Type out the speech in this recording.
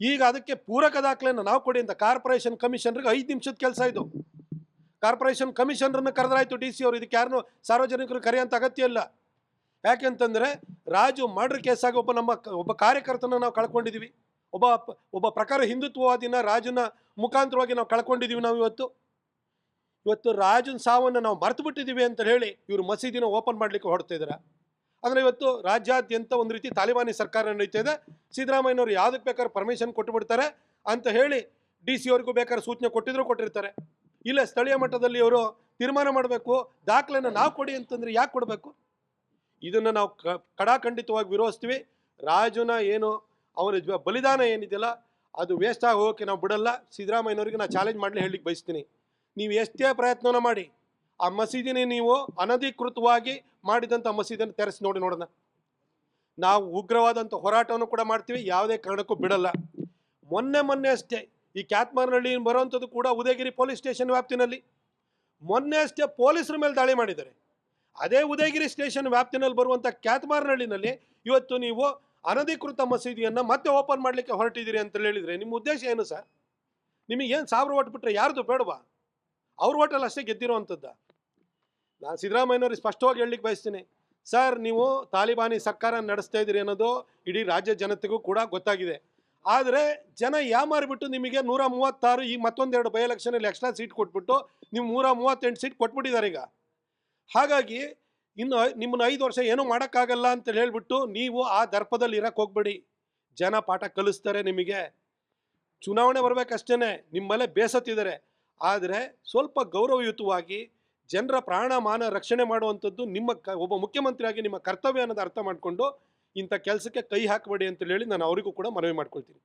ಈಗ ಅದಕ್ಕೆ ಪೂರಕ ದಾಖಲೆಯನ್ನು ನಾವು ಕೊಡಿ ಅಂತ ಕಾರ್ಪೊರೇಷನ್ ಕಮಿಷನರ್ಗೆ ಐದು ನಿಮಿಷದ ಕೆಲಸ ಇದು. ಕಾರ್ಪೊರೇಷನ್ ಕಮಿಷನರನ್ನು ಕರೆದ್ರಾಯ್ತು ಡಿ ಸಿ ಅವರು, ಇದಕ್ಕೆ ಯಾರನ್ನು ಸಾರ್ವಜನಿಕರು ಕರೆಯೋಂಥ ಅಗತ್ಯ ಇಲ್ಲ. ಯಾಕೆಂತಂದರೆ ರಾಜು ಮರ್ಡರ್ ಕೇಸಾಗಿ ಒಬ್ಬ ನಮ್ಮ ಒಬ್ಬ ಕಾರ್ಯಕರ್ತನ ನಾವು ಕಳ್ಕೊಂಡಿದ್ದೀವಿ ಒಬ್ಬ ಒಬ್ಬ ಪ್ರಕಾರ ಹಿಂದುತ್ವವಾದಿನ ರಾಜನ ಮುಖಾಂತರವಾಗಿ ನಾವು ಕಳ್ಕೊಂಡಿದ್ದೀವಿ ನಾವು ಇವತ್ತು. ಇವತ್ತು ರಾಜನ ಸಾವನ್ನು ನಾವು ಮರ್ತು ಬಿಟ್ಟಿದ್ದೀವಿ ಅಂತ ಹೇಳಿ ಇವರು ಮಸೀದಿನ ಓಪನ್ ಮಾಡಲಿಕ್ಕೆ ಹೊರಡ್ತಾ ಅಂದರೆ ಇವತ್ತು ರಾಜ್ಯಾದ್ಯಂತ ಒಂದು ರೀತಿ ತಾಲಿಬಾನಿ ಸರ್ಕಾರ ನಡೀತಾ ಇದೆ. ಸಿದ್ದರಾಮಯ್ಯನವರು ಯಾವುದಕ್ಕೆ ಬೇಕಾದ್ರೆ ಪರ್ಮಿಷನ್ ಕೊಟ್ಟು ಬಿಡ್ತಾರೆ ಅಂತ ಹೇಳಿ ಡಿ ಸಿ ಅವ್ರಿಗೂ ಬೇಕಾದ್ರೆ ಸೂಚನೆ ಕೊಟ್ಟಿದ್ರು ಕೊಟ್ಟಿರ್ತಾರೆ. ಇಲ್ಲ ಸ್ಥಳೀಯ ಮಟ್ಟದಲ್ಲಿ ಅವರು ತೀರ್ಮಾನ ಮಾಡಬೇಕು, ದಾಖಲೆನ ನಾವು ಕೊಡಿ ಅಂತಂದ್ರೆ ಯಾಕೆ ಕೊಡಬೇಕು? ಇದನ್ನು ನಾವು ಕಡಾಖಂಡಿತವಾಗಿ ವಿರೋಧಿಸ್ತೀವಿ. ರಾಜನ ಏನು, ಅವನ ಬಲಿದಾನ ಏನಿದೆಯಲ್ಲ, ಅದು ವೇಸ್ಟ್ ಆಗಿ ಹೋಗೋಕ್ಕೆ ನಾವು ಬಿಡಲ್ಲ. ಸಿದ್ದರಾಮಯ್ಯನವ್ರಿಗೆ ನಾನು ಚಾಲೆಂಜ್ ಮಾಡಲಿ ಹೇಳಲಿಕ್ಕೆ ಬಯಸ್ತೀನಿ. ನೀವು ಎಷ್ಟೇ ಪ್ರಯತ್ನನ ಮಾಡಿ ಆ ಮಸೀದಿನೇ ನೀವು ಅನಧಿಕೃತವಾಗಿ ಮಾಡಿದಂಥ ಮಸೀದಿಯನ್ನು ತೆರೆಸಿ ನೋಡಿ ನೋಡೋಣ. ನಾವು ಉಗ್ರವಾದಂಥ ಹೋರಾಟವನ್ನು ಕೂಡ ಮಾಡ್ತೀವಿ, ಯಾವುದೇ ಕಾರಣಕ್ಕೂ ಬಿಡಲ್ಲ. ಮೊನ್ನೆ ಮೊನ್ನೆ ಅಷ್ಟೇ, ಈ ಕ್ಯಾತ್ಮಾರ್ನಹಳ್ಳಿ ಬರುವಂಥದ್ದು ಕೂಡ ಉದಯಗಿರಿ ಪೊಲೀಸ್ ಸ್ಟೇಷನ್ ವ್ಯಾಪ್ತಿನಲ್ಲಿ. ಮೊನ್ನೆ ಅಷ್ಟೇ ಪೊಲೀಸರ ಮೇಲೆ ದಾಳಿ ಮಾಡಿದ್ದಾರೆ. ಅದೇ ಉದಯಗಿರಿ ಸ್ಟೇಷನ್ ವ್ಯಾಪ್ತಿನಲ್ಲಿ ಬರುವಂಥ ಕ್ಯಾತ್ಮಾರ್ನಹಳ್ಳಿನಲ್ಲಿ ಇವತ್ತು ನೀವು ಅನಧಿಕೃತ ಮಸೀದಿಯನ್ನು ಮತ್ತೆ ಓಪನ್ ಮಾಡಲಿಕ್ಕೆ ಹೊರಟಿದ್ದೀರಿ ಅಂತ ಹೇಳಿದರೆ ನಿಮ್ಮ ಉದ್ದೇಶ ಏನು ಸರ್? ನಿಮಗೇನು ಸಾವಿರ ಓಟ್ ಬಿಟ್ಟರೆ ಯಾರ್ದು ಬೇಡವಾ? ಅವ್ರ ಓಟಲ್ಲಿ ಅಷ್ಟೇ ಗೆದ್ದಿರೋವಂಥದ್ದ? ನಾನು ಸಿದ್ದರಾಮಯ್ಯನವ್ರಿಗೆ ಸ್ಪಷ್ಟವಾಗಿ ಹೇಳಲಿಕ್ಕೆ ಬಯಸ್ತೀನಿ. ಸರ್, ನೀವು ತಾಲಿಬಾನಿ ಸರ್ಕಾರ ನಡೆಸ್ತಾ ಇದ್ದೀರಿ ಅನ್ನೋದು ಇಡೀ ರಾಜ್ಯ ಜನತೆಗೂ ಕೂಡ ಗೊತ್ತಾಗಿದೆ. ಆದರೆ ಜನ ಯಾಮಾರಿಬಿಟ್ಟು ನಿಮಗೆ ನೂರ ಮೂವತ್ತಾರು ಈ ಮತ್ತೊಂದೆರಡು ಬೈ ಎಲೆಕ್ಷನಲ್ಲಿ ಎಕ್ಸ್ಟ್ರಾ ಸೀಟ್ ಕೊಟ್ಬಿಟ್ಟು ನೀವು ನೂರ ಮೂವತ್ತೆಂಟು ಸೀಟ್ ಕೊಟ್ಬಿಟ್ಟಿದ್ದಾರೆ ಈಗ. ಹಾಗಾಗಿ ಇನ್ನು ನಿಮ್ಮನ್ನು ಐದು ವರ್ಷ ಏನೂ ಮಾಡೋಕ್ಕಾಗಲ್ಲ ಅಂತ ಹೇಳಿಬಿಟ್ಟು ನೀವು ಆ ದರ್ಪದಲ್ಲಿ ಇರಕ್ಕೆ ಹೋಗ್ಬೇಡಿ. ಜನ ಪಾಠ ಕಲಿಸ್ತಾರೆ ನಿಮಗೆ. ಚುನಾವಣೆ ಬರಬೇಕಷ್ಟೇ ನಿಮ್ಮಲ್ಲೇ ಮೇಲೆ ಬೇಸತ್ತಿದ್ದಾರೆ. ಆದರೆ ಸ್ವಲ್ಪ ಗೌರವಯುತವಾಗಿ ಜನರ ಪ್ರಾಣ ಮಾನ ರಕ್ಷಣೆ ಮಾಡುವಂಥದ್ದು ನಿಮ್ಮ ಕ, ಒಬ್ಬ ಮುಖ್ಯಮಂತ್ರಿಯಾಗಿ ನಿಮ್ಮ ಕರ್ತವ್ಯ ಅನ್ನೋದು ಅರ್ಥ ಮಾಡಿಕೊಂಡು ಇಂಥ ಕೆಲಸಕ್ಕೆ ಕೈ ಹಾಕಬೇಡಿ ಅಂತ ಹೇಳಿ ನಾನು ಅವರಿಗೂ ಕೂಡ ಮನವಿ ಮಾಡ್ಕೊಳ್ತೀನಿ.